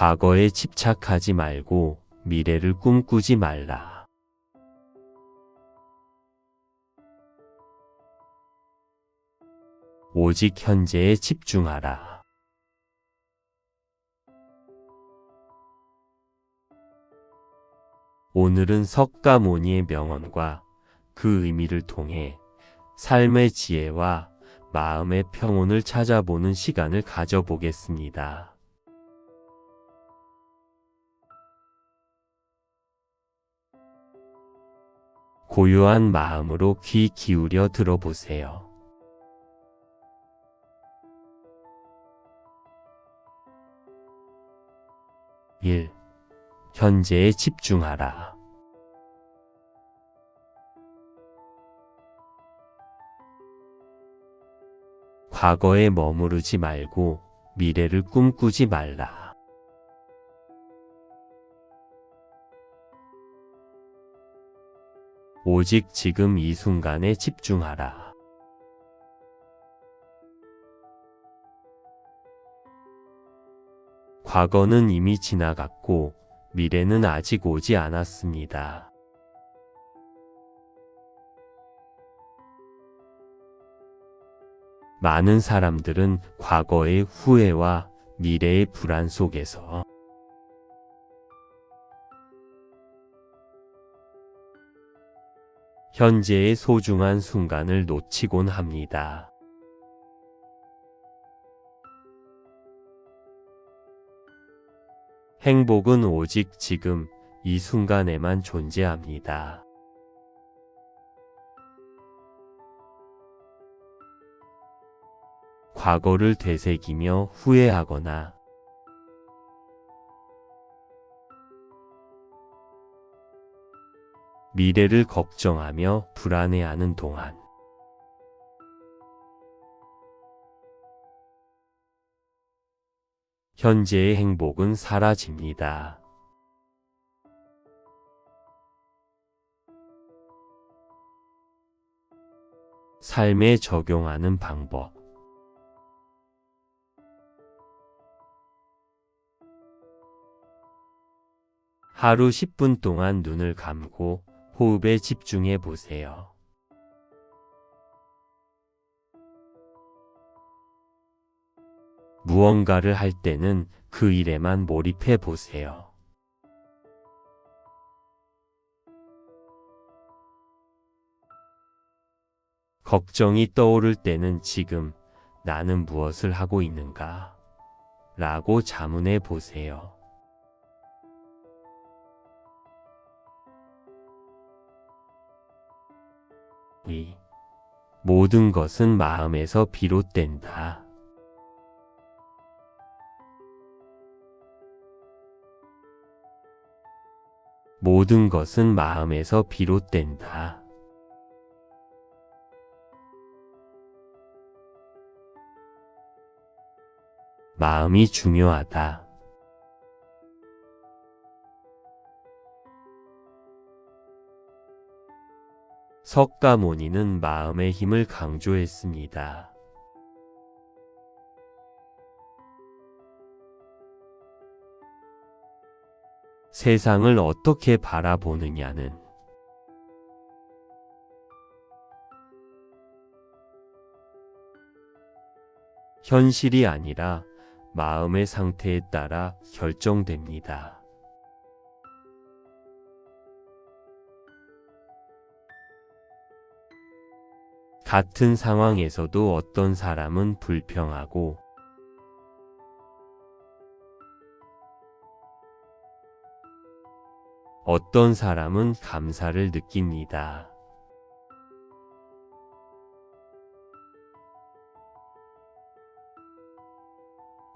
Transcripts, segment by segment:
과거에 집착하지 말고 미래를 꿈꾸지 말라. 오직 현재에 집중하라. 오늘은 석가모니의 명언과 그 의미를 통해 삶의 지혜와 마음의 평온을 찾아보는 시간을 가져보겠습니다. 고요한 마음으로 귀 기울여 들어보세요. 일 현재에 집중하라. 과거에 머무르지 말고 미래를 꿈꾸지 말라. 오직 지금 이 순간에 집중하라. 과거는 이미 지나갔고 미래는 아직 오지 않았습니다. 많은 사람들은 과거의 후회와 미래의 불안 속에서 현재의 소중한 순간을 놓치곤 합니다. 행복은 오직 지금 이 순간에만 존재합니다. 과거를 되새기며 후회하거나 미래를 걱정하며 불안해하는 동안 현재의 행복은 사라집니다. 삶에 적용하는 방법 하루 10분 동안 눈을 감고 호흡에 집중해 보세요. 무언가를 할 때는 그 일에만 몰입해 보세요. 걱정이 떠오를 때는 지금 나는 무엇을 하고 있는가? 라고 자문해 보세요. 이 모든 것은 마음에서 비롯된다. 모든 것은 마음에서 비롯된다. 마음이 중요하다. 석가모니는 마음의 힘을 강조했습니다. 세상을 어떻게 바라보느냐는 현실이 아니라 마음의 상태에 따라 결정됩니다. 같은 상황에서도 어떤 사람은 불평하고 어떤 사람은 감사를 느낍니다.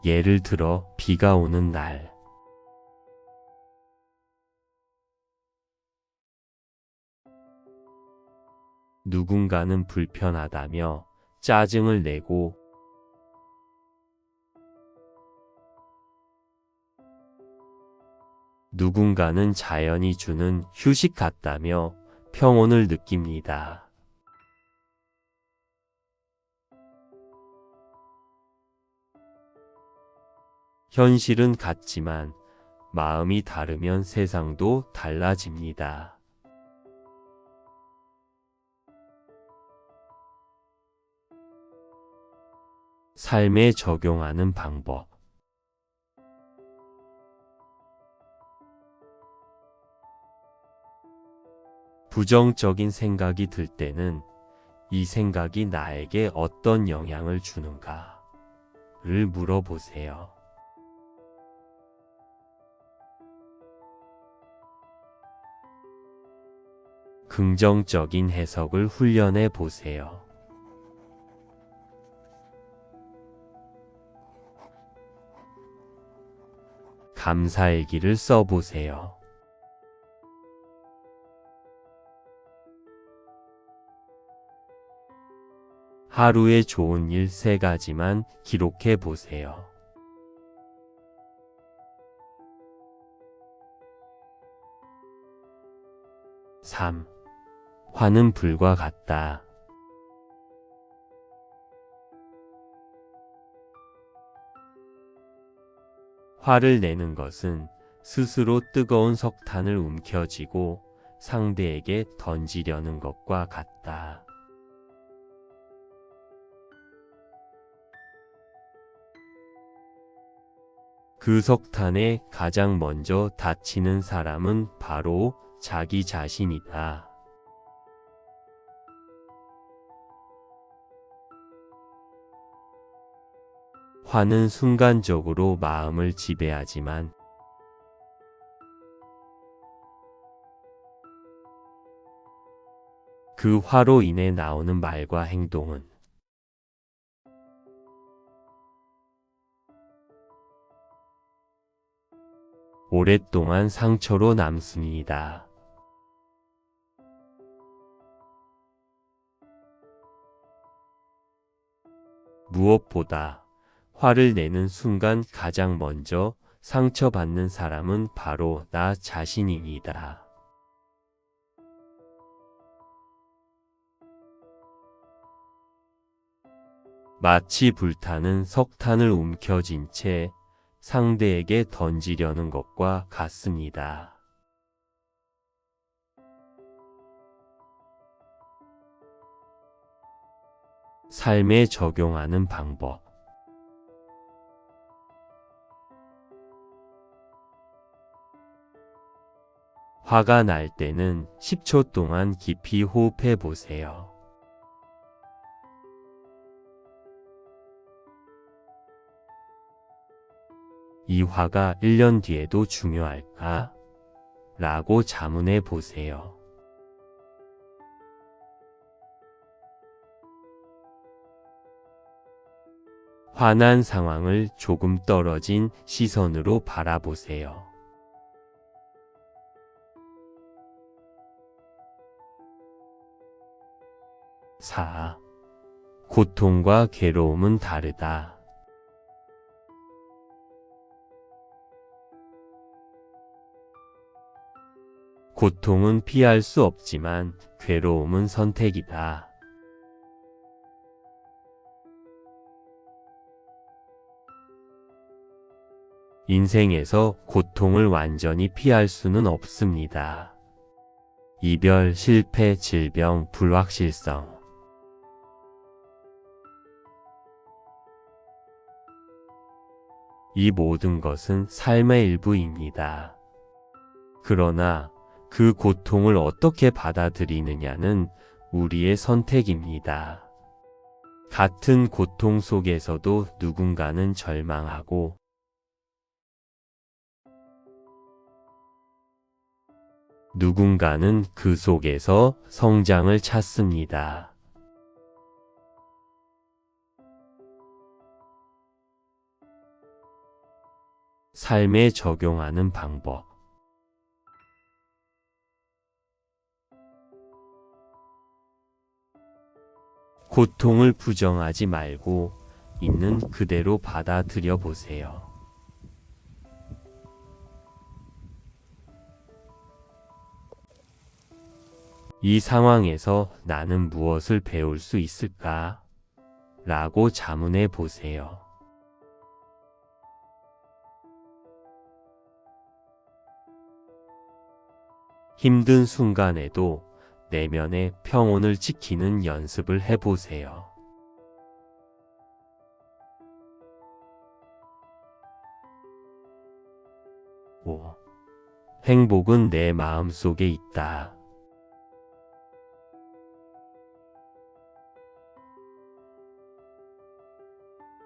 예를 들어 비가 오는 날 누군가는 불편하다며 짜증을 내고 누군가는 자연이 주는 휴식 같다며 평온을 느낍니다. 현실은 같지만 마음이 다르면 세상도 달라집니다. 삶에 적용하는 방법. 부정적인 생각이 들 때는 이 생각이 나에게 어떤 영향을 주는가를 물어보세요. 긍정적인 해석을 훈련해 보세요. 감사일기를 써보세요. 하루의 좋은 일 세 가지만 기록해 보세요. 삼. 화는 불과 같다. 화를 내는 것은 스스로 뜨거운 석탄을 움켜쥐고 상대에게 던지려는 것과 같다. 그 석탄에 가장 먼저 다치는 사람은 바로 자기 자신이다. 화는 순간적으로 마음을 지배하지만 그 화로 인해 나오는 말과 행동은 오랫동안 상처로 남습니다. 무엇보다 화를 내는 순간 가장 먼저 상처받는 사람은 바로 나 자신입니다. 마치 불타는 석탄을 움켜쥔 채 상대에게 던지려는 것과 같습니다. 삶에 적용하는 방법. 화가 날 때는 10초 동안 깊이 호흡해 보세요. 이 화가 1년 뒤에도 중요할까? 라고 자문해 보세요. 화난 상황을 조금 떨어진 시선으로 바라보세요. 4. 고통과 괴로움은 다르다. 고통은 피할 수 없지만 괴로움은 선택이다. 인생에서 고통을 완전히 피할 수는 없습니다. 이별, 실패, 질병, 불확실성. 이 모든 것은 삶의 일부입니다. 그러나 그 고통을 어떻게 받아들이느냐는 우리의 선택입니다. 같은 고통 속에서도 누군가는 절망하고 누군가는 그 속에서 성장을 찾습니다. 삶에 적용하는 방법. 고통을 부정하지 말고 있는 그대로 받아들여 보세요. 이 상황에서 나는 무엇을 배울 수 있을까? 라고 자문해 보세요. 힘든 순간에도 내면의 평온을 지키는 연습을 해보세요. 5. 행복은 내 마음 속에 있다.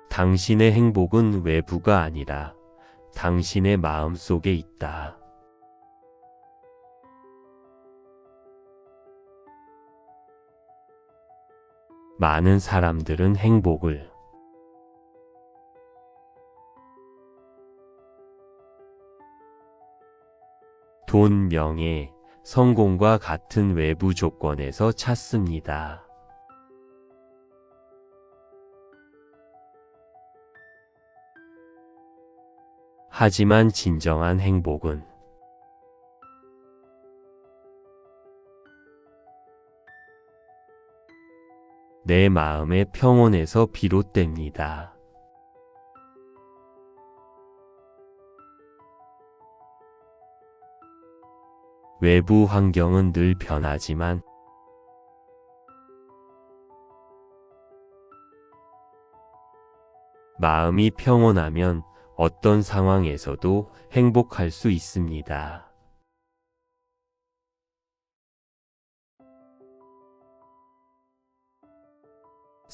당신의 행복은 외부가 아니라 당신의 마음 속에 있다. 많은 사람들은 행복을 돈, 명예, 성공과 같은 외부 조건에서 찾습니다. 하지만 진정한 행복은 내 마음의 평온에서 비롯됩니다. 외부 환경은 늘 변하지만 마음이 평온하면 어떤 상황에서도 행복할 수 있습니다.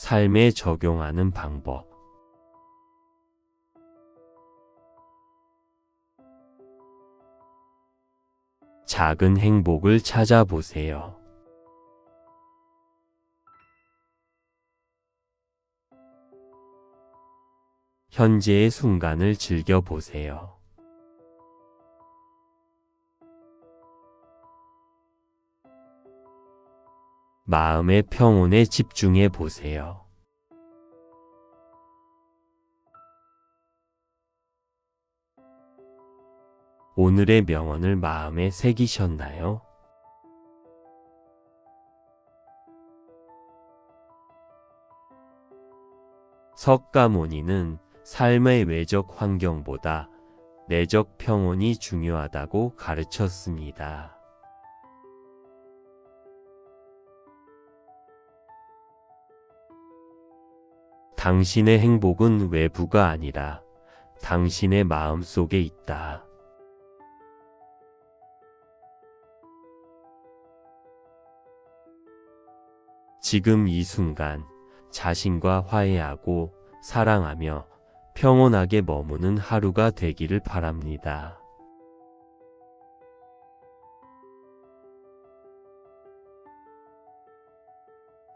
삶에 적용하는 방법. 작은 행복을 찾아보세요. 현재의 순간을 즐겨보세요. 마음의 평온에 집중해 보세요. 오늘의 명언을 마음에 새기셨나요? 석가모니는 삶의 외적 환경보다 내적 평온이 중요하다고 가르쳤습니다. 당신의 행복은 외부가 아니라 당신의 마음 속에 있다. 지금 이 순간 자신과 화해하고 사랑하며 평온하게 머무는 하루가 되기를 바랍니다.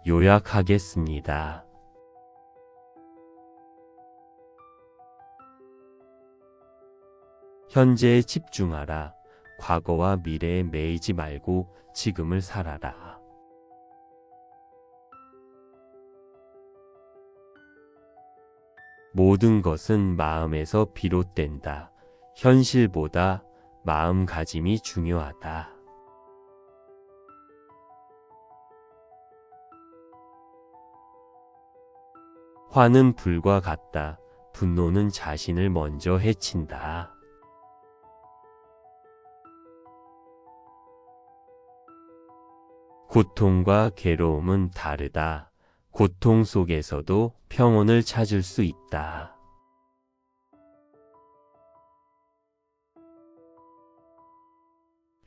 요약하겠습니다. 현재에 집중하라. 과거와 미래에 매이지 말고 지금을 살아라. 모든 것은 마음에서 비롯된다. 현실보다 마음가짐이 중요하다. 화는 불과 같다. 분노는 자신을 먼저 해친다. 고통과 괴로움은 다르다. 고통 속에서도 평온을 찾을 수 있다.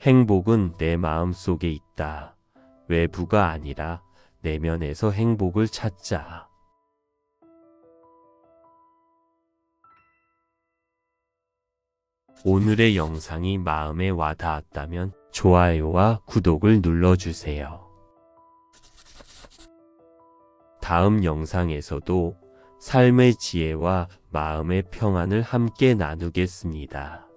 행복은 내 마음 속에 있다. 외부가 아니라 내면에서 행복을 찾자. 오늘의 영상이 마음에 와 닿았다면 좋아요와 구독을 눌러주세요. 다음 영상에서도 삶의 지혜와 마음의 평안을 함께 나누겠습니다.